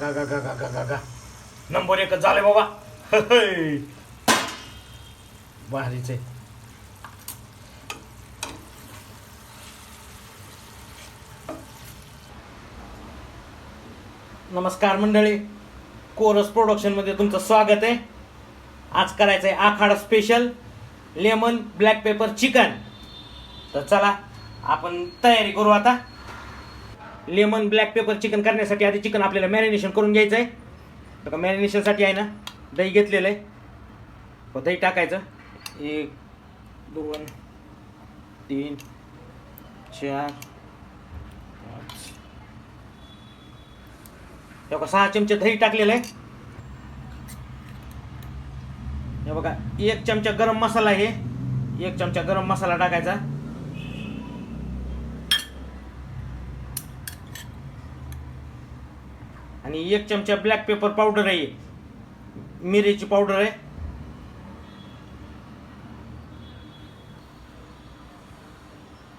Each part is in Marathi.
गा गा गा गा गा गा गा. नंबर एकच झाले बाबा. भारीच आहे. नमस्कार मंडळी. कोरस प्रोडक्शनमध्ये तुमचं स्वागत आहे. आज करायचं आहे Aakhada special lemon black pepper chicken तर चला आपण तयारी करू आता. लेमन ब्लॅक पेपर चिकन करण्यासाठी आधी चिकन आपल्याला मॅरिनेशन करून घ्यायचं आहे तर का मॅरिनेशनसाठी आहे ना दही घेतलेलं आहे. व दही टाकायचं. एक दोन तीन चार पाच. हे बघा सहा चमचे दही टाकलेलं आहे. हे बघा एक चमचा गरम मसाला आहे. एक चमचा गरम मसाला टाकायचा. आणि एक चमचा ब्लॅक पेपर पावडर आहे. मिरीची पावडर आहे.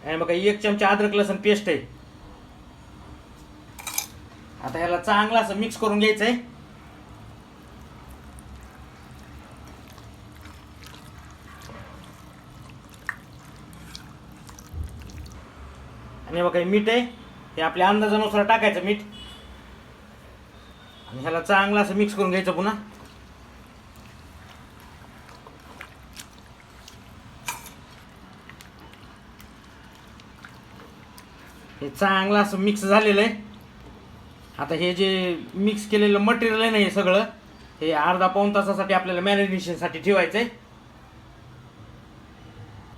आणि बघा एक चमचा अद्रक लसूण पेस्ट आहे. आता ह्याला चांगला असं मिक्स करून घ्यायचं आहे आणि बघा मीठ आहे. हे आपल्या अंदाजानुसार टाकायचं मीठ. ह्याला चांगलं असं मिक्स करून घ्यायचं पुन्हा. हे चांगलं असं मिक्स झालेलं आहे. आता हे जे मिक्स केलेलं मटेरियल आहे ना हे सगळं हे अर्धा पाऊण तासासाठी आपल्याला मॅरिनेशनसाठी ठेवायचं आहे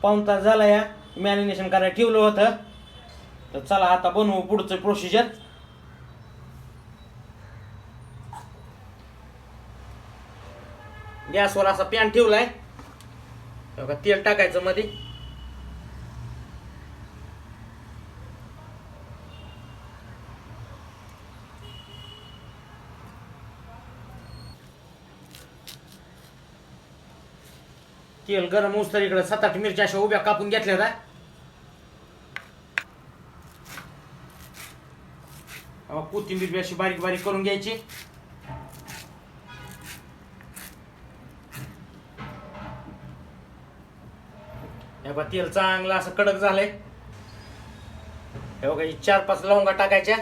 पाऊण तास झाला या मॅरिनेशन करायला ठेवलं होतं. तर चला आता बनवू पुढचं प्रोसिजर गॅसवर असा पॅन ठेवलाय. बघा तेल टाकायचं मध्ये. तेल गरम होऊस तर इकडे सात आठ मिरच्या अशा उभ्या कापून घेतल्या जा कोथिंबीर बी अशी बारीक बारीक करून घ्यायची. हे बघा तेल चांगलं असं कडक झालंय. हे बघा चार पाच लवंगा टाकायच्या.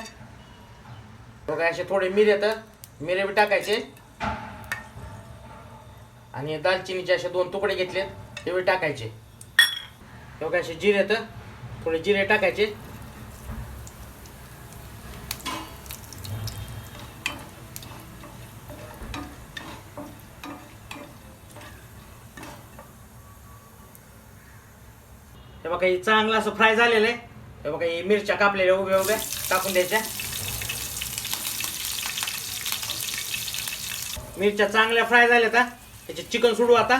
बघा असे थोडे मिरे तर मिरे बी टाकायचे. आणि दालचिनीचे असे दोन तुकडे घेतलेत ते बी टाकायचे. हे बघा असे जिरे तर थोडे जिरे टाकायचे. बघा हे चांगलं असं फ्राय झालेलं आहे. हे बघा हे मिरच्या कापलेल्या उभ्या उभ्या टाकून द्यायच्या. मिरच्या चांगल्या फ्राय झाल्या आता त्याचे चिकन सोडू आता.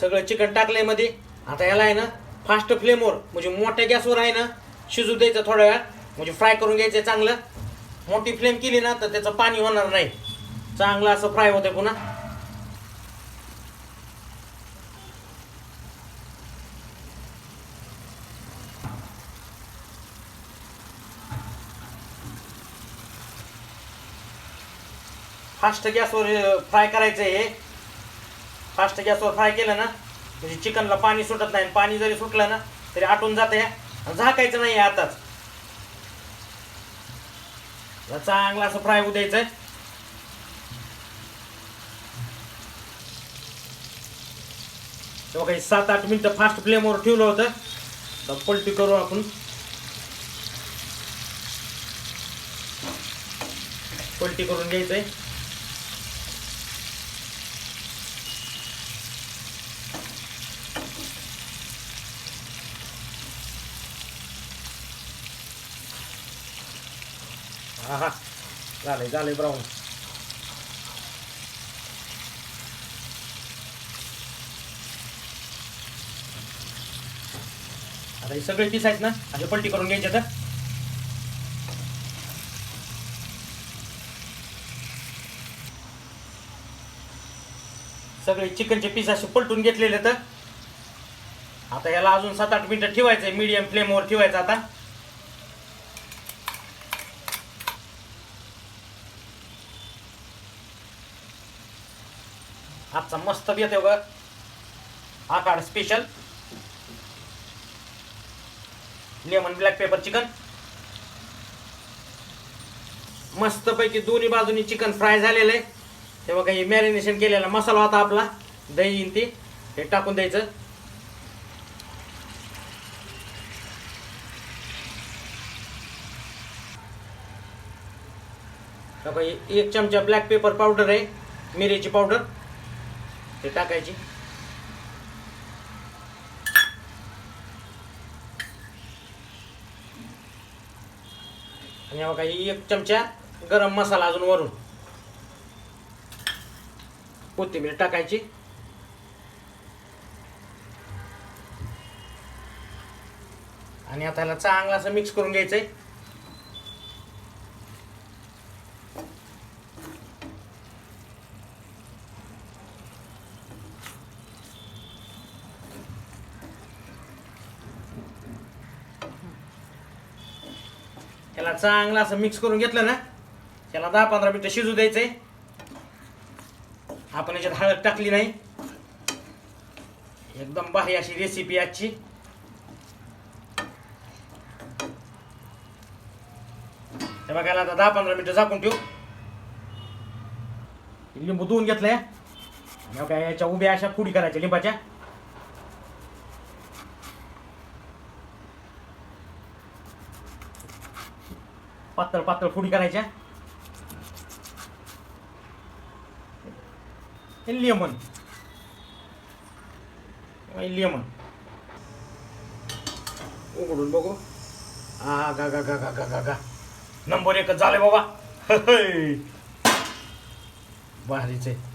सगळं चिकन टाकलंयमध्ये. आता ह्याला आहे ना फास्ट फ्लेमवर म्हणजे मोठ्या गॅसवर आहे ना शिजू द्यायचं थोड्या वेळ म्हणजे फ्राय करून घ्यायचं चांगलं. मोठी फ्लेम केली ना तर त्याचं पाणी होणार नाही. चांगलं असं फ्राय होतंय पुन्हा. फास्ट गॅसवर फ्राय करायचं आहे हे. फास्ट गॅसवर फ्राय केलं ना म्हणजे चिकनला पाणी सुटत नाही पाणी जरी सुटलं ना तरी आटून जाते झाकायचं नाही आताच. चांगला असं फ्राय होऊ द्यायचं काही सात आठ मिनिटं फास्ट फ्लेमवर ठेवलं होतं. तर पलटी करू आपण. पलटी करून घ्यायचंय. हा हा झालंय झालंय ब्राऊन आता हे सगळे पीस आहेत ना असे पलटी करून घ्यायचे तर सगळे चिकनचे पीस असे पलटून घेतलेले तर. आता याला अजून सात आठ मिनिटं ठेवायचं आहे मीडियम फ्लेमवर ठेवायचं आता. आजचा मस्त येतो ग हा Aakhad special lemon black pepper chicken मस्तपैकी दोन्ही बाजूनी चिकन फ्राय झालेलं आहे. ते बघा हे मॅरिनेशन केलेला मसाला होता आपला. दही येईन ते. हे टाकून द्यायचं. एक चमचा ब्लॅक पेपर पावडर आहे. मिरीची पावडर ते टाकायची. आणि बघा ही एक चमचा गरम मसाला अजून वरून. कोथिंबीर टाकायची. आणि आता याला चांगला असं मिक्स करून घ्यायचंय त्याला चांगलं असं मिक्स करून घेतलं ना त्याला दहा पंधरा मिनटं शिजू द्यायचंय. आपण याच्यात हळद टाकली नाही. एकदम भारी अशी रेसिपी आजची. हे बघायला आता दहा पंधरा मिनटं झाकून ठेवू. लिंबू धुवून घेतलंय. काय याच्या उभ्या अशा पुडी करायच्या लिंबाच्या. पातळ पातळ फुडी करायच्या. हे लेमन. लेमन. उघडून बघू. आ गा गा गा गा गा गा गा. नंबर एकच झाले बाबा. हय. भारीच आहे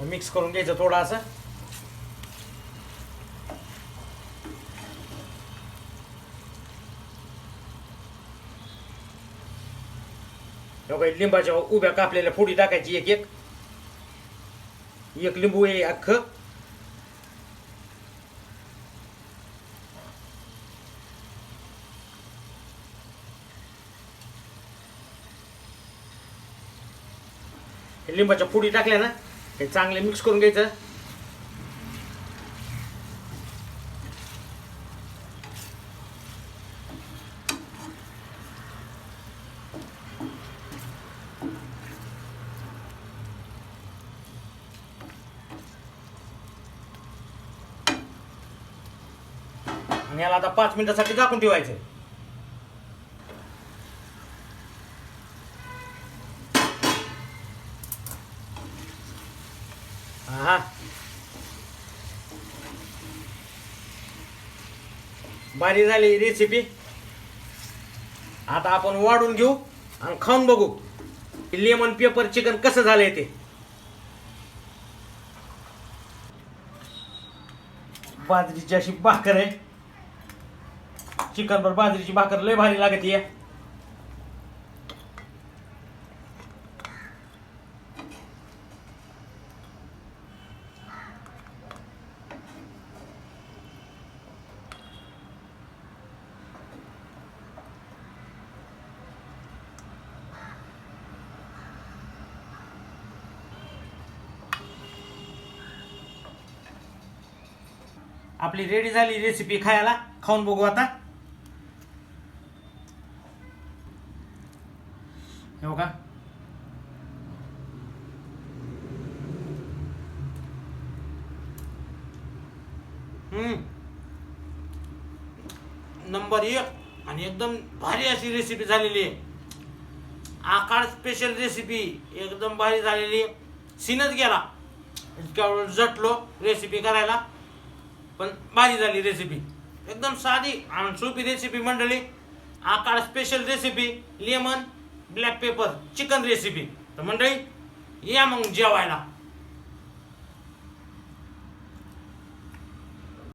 मिक्स करून घ्यायचं थोडं असं बघा, लिंबाच्या उभ्या कापलेल्या फोडी टाकायची एक एक. एक लिंबू आहे अख्ख. हे लिंबाच्या फोडी टाकल्या ना हे चांगले मिक्स करून घ्यायचं. आणि याला आता पाच मिनिटासाठी झाकून ठेवायचं. हा. भारी झाली रेसिपी आता आपण वाढून घेऊ आणि खाऊन बघू लेमन पेपर चिकन कसं झालंय ते. बाजरीची अशी भाकर आहे. चिकन वर बाजरीची भाकर लय भारी लागते आपली रेडी झाली रेसिपी खायला. खाऊन बघू आता. हे बघा. हम्म. नंबर एक आणि एकदम भारी अशी रेसिपी झालेली आहे. आकार स्पेशल रेसिपी एकदम भारी झालेली आहे. सीनच गेला. इतक्या जटलो रेसिपी करायला. पण भारी झाली रेसिपी एकदम साधी आणि सोपी रेसिपी मंडळी. Aakhad special recipe lemon black pepper chicken recipe तर मंडळी या मग जेवायला.